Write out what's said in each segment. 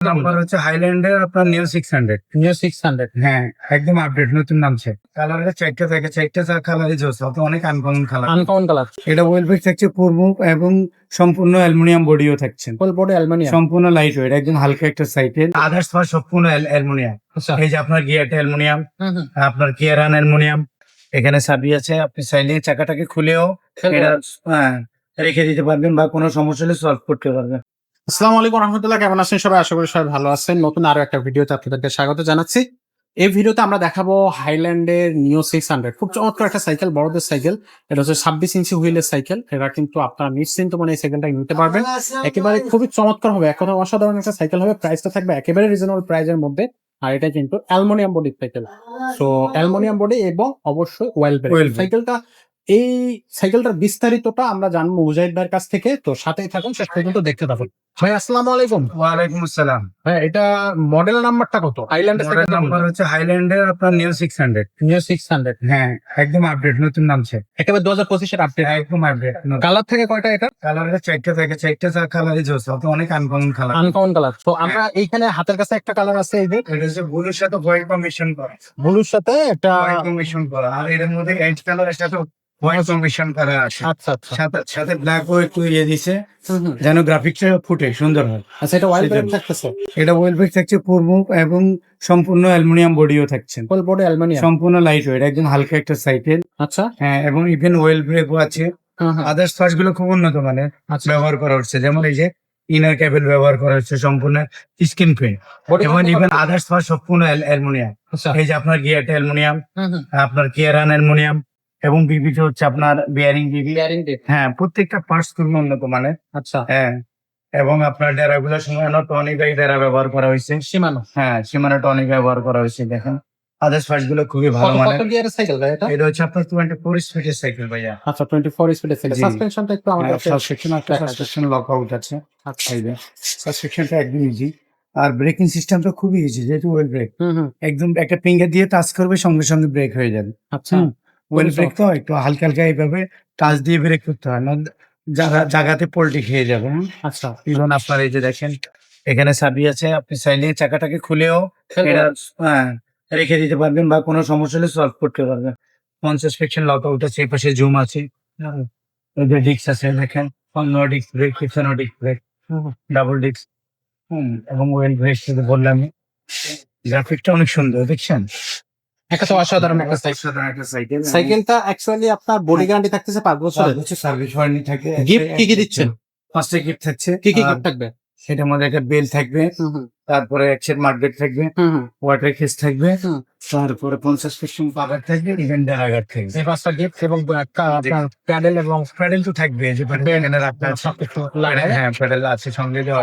Number হচ্ছে হাইল্যান্ডের আপনার new six hundred new six hundred হ্যাঁ একদম আপডেট নতুন নামছে। কালারের চারটা থাকে চারটা কালারই জোস অনেক আনকমন কালার আনকমন কালার এটা ওয়েলভেট থাকছে পূর্ব এবং সম্পূর্ণ অ্যালুমিনিয়াম বডিও থাকছে। ফুল বডি অ্যালুমিনিয়াম সম্পূর্ণ লাইট ওয়েট একদম হালকা একটা সাইকেল আদার্স পার সম্পূর্ণ অ্যালুমিনিয়াম আচ্ছা। এই যে আপনার গিয়ারটা অ্যালুমিনিয়াম। আপনার গিয়ারান অ্যালুমিনিয়াম এখানে চাবি আছে আপনি চাইলে চাকাটাকে খুলেও এটা হ্যাঁ, রেখে দিতে পারবেন বা কোনো সমস্যা হলে সলভ করতে পারবেন। আসসালামু আলাইকুম রহমতুল্লাহ কেমন আছেন সবাই? আশা করি সবাই ভালো আছেন। নতুন আরও একটা ভিডিওতে আপনাদেরকে স্বাগত জানাচ্ছি। এই ভিডিওতে আমরা দেখাবো হাইল্যান্ডের নিউ সিক্স হান্ড্রেড। খুব চমৎকার একটা সাইকেল বড়দের সাইকেল। এটা হচ্ছে ছাব্বিশ ইঞ্চি হুইলের সাইকেল। এটা কিন্তু আপনারা নিশ্চিন্ত মানে এই সাইকেলটা নিতে পারবেন। একেবারে খুবই চমৎকার হবে। কথা অসাধারণ একটা সাইকেল হবে। প্রাইসটা থাকবে একেবারে রিজনেবল প্রাইজের মধ্যে। আর এটা কিন্তু অ্যালমোনিয়াম বডির সাইকেল। সো অ্যালমোনিয়াম বডি এবং অবশ্যই ওয়েল Well সাইকেলটা এই সাইকেলটার বিস্তারিতটা আমরা জানব মুজাহিদ ভাইয়ের কাছ থেকে। তো সাথেই থাকুন শেষ পর্যন্ত দেখতে থাকুন। ভাই আসসালামু আলাইকুম। ওয়ালাইকুম আসসালাম। হ্যাঁ এটা মডেল নাম্বারটা কত? হাইল্যান্ডের মডেল নাম্বার হচ্ছে হাইল্যান্ডের আপনার new six hundred new six hundred হ্যাঁ একদম আপডেট নতুন নামছে। একেবারে দু হাজার পঁচিশের আপডেট একদম আপডেট কালার থেকে কয়টা এটা? কালার কালারের চারটা থাকে চারটা কালারই জোস অত অনেক আনকমন কালার আনকমন কালার তো আমরা এইখানে হাতের কাছে একটা কালার আছে এই যে। এটা হচ্ছে ব্লুর সাথে হোয়াইট কম্বিনেশন করা। ব্লুর সাথে একটা হোয়াইট কম্বিনেশন করা। আর এর মধ্যে এড কালারের সাথে হোয়াইট কম্বিনেশন করা আছে আচ্ছা আচ্ছা। সাথে একটু ইয়ে দিছে। যেন গ্রাফিক্সটা ফুটে সুন্দর হয়। আচ্ছা এটা সেটাই। থাকতেছে? এটা ওয়েলভেট থাকছে পূর্ব এবং সম্পূর্ণ অ্যালুমিনিয়াম বডিও থাকছে। ফুল বডি অ্যালুমিনিয়াম সম্পূর্ণ লাইট ওয়েট একদম হালকা একটা সাইকেল আচ্ছা। হ্যাঁ এবং ইভেন ওয়েল ব্রেকও আছে। আদার্স পার্টসগুলো খুব উন্নত মানের আচ্ছা। ব্যবহার করা হচ্ছে। যেমন এই যে ইনার ক্যাবেল ব্যবহার করা হচ্ছে সম্পূর্ণ পেন Body এবং ইভেন আদার্স পার্ট সম্পূর্ণ অ্যালুমিনিয়াম আচ্ছা। এই যে আপনার গিয়ারটা অ্যালুমিনিয়াম। আপনার গিয়ারান অ্যালুমিনিয়াম এবং বিবিটা হচ্ছে আপনার বিয়ারিং বিবি। হ্যাঁ প্রত্যেকটা পার্টস খুবই উন্নত মানের। আচ্ছা। হ্যাঁ এবং আপনার ডেরাগুলো সময় টনিকাই ডেরা ব্যবহার করা হয়েছে। সীমানো। হ্যাঁ সীমানা টনিক ব্যবহার করা হয়েছে দেখেন। আদার্স পার্টসগুলো খুবই ভালো মানের। কত গিয়ারের সাইকেল ভাই এটা? এটা হচ্ছে আপনার টোয়েন্টি ফোর স্পিডের সাইকেল ভাইয়া। আচ্ছা টোয়েন্টি ফোর স্পিডের সাইকেল। সাসপেনশনটা একটু আমাদের সাসপেকশন একটা দেখা সাসপেকশন লক আউট আছে। আচ্ছা। সাসপেকশনটা একদম ইজি আর ব্রেকিং সিস্টেমটা খুবই ইজি যেহেতু ওয়েল ব্রেক একদম একটা ফিঙ্গার দিয়ে টাচ করবে সঙ্গে সঙ্গে ব্রেক হয়ে যাবে। আচ্ছা। ওয়েল ব্রেক তো একটু হালকা হালকা এইভাবে টাচ দিয়ে ব্রেক করতে হয়। না জায়গা জায়গাতে পোল্টি খেয়ে যাবে আচ্ছা। ইভেন আপনার এই যে দেখেন এখানে চাবি আছে আপনি চাইলে চাকাটাকে খুলেও এটা হ্যাঁ, রেখে দিতে পারবেন বা কোনো সমস্যা হলে সলভ করতে পারবেন। ফোন সাসপেকশন লক আউট আছে পাশে জুম আছে। হ্যাঁ, যে ডিস্ক আছে দেখেন নো ডিস্ক ব্রেক পিছনে ডিস্ক ব্রেক। ডাবল ডিস্ক হুম। এবং ওয়েল ব্রেক বললাম। গ্রাফিকটা অনেক সুন্দর দেখছেন? একটা তো অসাধারণ একটা সাইকেল সাইকেলটা অ্যাকচুয়ালি আপনার বডি গ্যারান্টি থাকতেছে পাঁচ বছর সার্ভিস ওয়ারেন্টি থাকে গিফট কি কি দিচ্ছেন? পাঁচটা গিফট থাকছে। কি কি গিফট থাকবে? সেটার মধ্যে একটা বেল থাকবে তারপরে এক সেট মার্কেট থাকবে ওয়াটার কেস থাকবে তারপরে পঞ্চাশ পার্সেন্ট পাবার থাকবে ইভেন ডেরাগার থাকবে। এই পাঁচটা গিফট এবং আপনার প্যাডেল এবং প্যাডেল তো থাকবে যে প্যাডেল আপনার সবকিছু লাগে হ্যাঁ প্যাডেল আছে সঙ্গে দেওয়া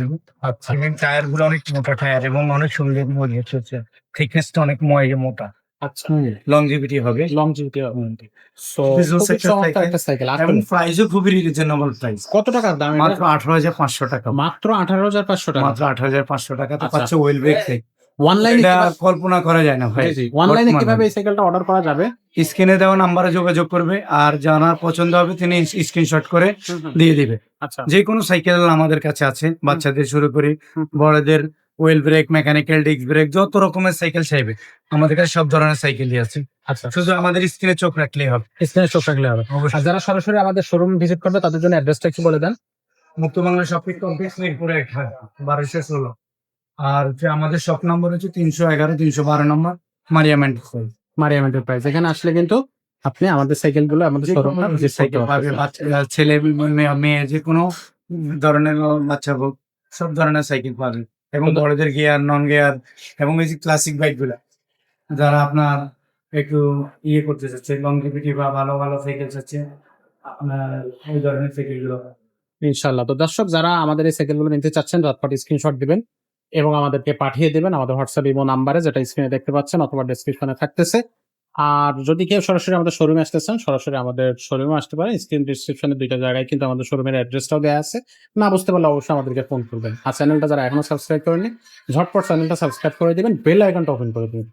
দেবো। আচ্ছা। ইভেন টায়ারগুলো অনেক মোটা টায়ার এবং অনেক সুন্দর মজবুত হচ্ছে থিকনেসটা অনেক ময় মোটা। আচ্ছা লংজিভিটি হবে। লংজিভিটি সো Visual খুবই sector চমৎকার cycle একটা সাইকেল এবং প্রাইসও খুবই রিজনেবল প্রাইস কত টাকার দাম মাত্র আঠারো হাজার পাঁচশো টাকা। মাত্র আঠারো হাজার পাঁচশো টাকা। মাত্র আঠারো হাজার পাঁচশো টাকা তো আচ্ছা। পাচ্ছে ওয়েল ব্রেক লাইনে কল্পনা করা যায় না ভাই। কীভাবে এই সাইকেলটা অর্ডার করা যাবে? স্ক্রিনে দেওয়া নাম্বারে যোগাযোগ করবে আর জানার পছন্দ হবে তিনি স্ক্রিনশট করে দিয়ে দিবে। আচ্ছা। যে কোনো সাইকেল আমাদের কাছে আছে। বাচ্চাদের শুরু করি। বড়দের oil brake mechanical disc brake যত রকমের সাইকেল চাইবে। আমাদের কাছে সব ধরনের সাইকেলই আছে। আচ্ছা। শুধু আমাদের স্ক্রিনে চোখ রাখলেই হবে। স্ক্রিনে চোখ রাখলে হবে। আর যারা সরাসরি আমাদের শোরুম ভিজিট করবে তাদের জন্য অ্যাড্রেসটা একটু বলে দেন। মুক্ত বাংলা শপিং কমপ্লেক্স মিরপুরে বারোশো ষোলো। আর হচ্ছে আমাদের শপ নম্বর হচ্ছে তিনশো এগারো তিনশো বারো নম্বর মারিয়াম অ্যান্ড মারিয়াম এন্টারপ্রাইজ এখানে আসলে কিন্তু আপনি আমাদের সাইকেলগুলো আমাদের শোরুম ছেলে মেয়ে মেয়ে যে কোনো ধরনের বাচ্চা হোক সব ধরনের সাইকেল পাবে এবং বড়দের গিয়ার নন গিয়ার এবং এই যে ক্লাসিক বাইকগুলা যারা আপনার একটু ইয়ে করতে চাচ্ছে লংজিভিটি বা ভালো ভালো সাইকেল চাচ্ছে আপনার ওই ধরনের সাইকেলগুলো। ইনশাল্লাহ তো দর্শক যারা আমাদের এই সাইকেলগুলো নিতে চাচ্ছেন ঝটপট স্ক্রিনশট দিবেন এবং আমাদেরকে পাঠিয়ে দেবেন। আমাদের হোয়াটসঅ্যাপ ইমো নাম্বারে যেটা স্ক্রিনে দেখতে পাচ্ছেন অথবা ডেসক্রিপশনে থাকতেছে। আর যদি কেউ সরাসরি আমাদের শোরুমে আসতে চান সরাসরি আমাদের শোরুমে আসতে পারেন। স্ক্রিন ডিসক্রিপশনে দুইটা জায়গায় কিন্তু আমাদের শোরুমের অ্যাড্রেসটাও দেওয়া আছে। না বুঝতে পারলে অবশ্যই আমাদেরকে ফোন করবেন। আর চ্যানেলটা যারা এখনও সাবস্ক্রাইব করেনি ঝটপট চ্যানেলটা সাবস্ক্রাইব করে দিবেন বেল আইকনটা ওপেন করে দিবেন।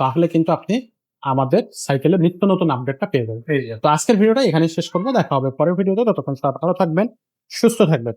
তাহলে কিন্তু আপনি আমাদের সাইকেলের নিত্য নতুন আপডেটটা পেয়ে যাবেন। তো আজকের ভিডিওটা এখানে শেষ করব। দেখা হবে পরের ভিডিওতে। ততক্ষণ সবাই ভালো থাকবেন সুস্থ থাকবেন।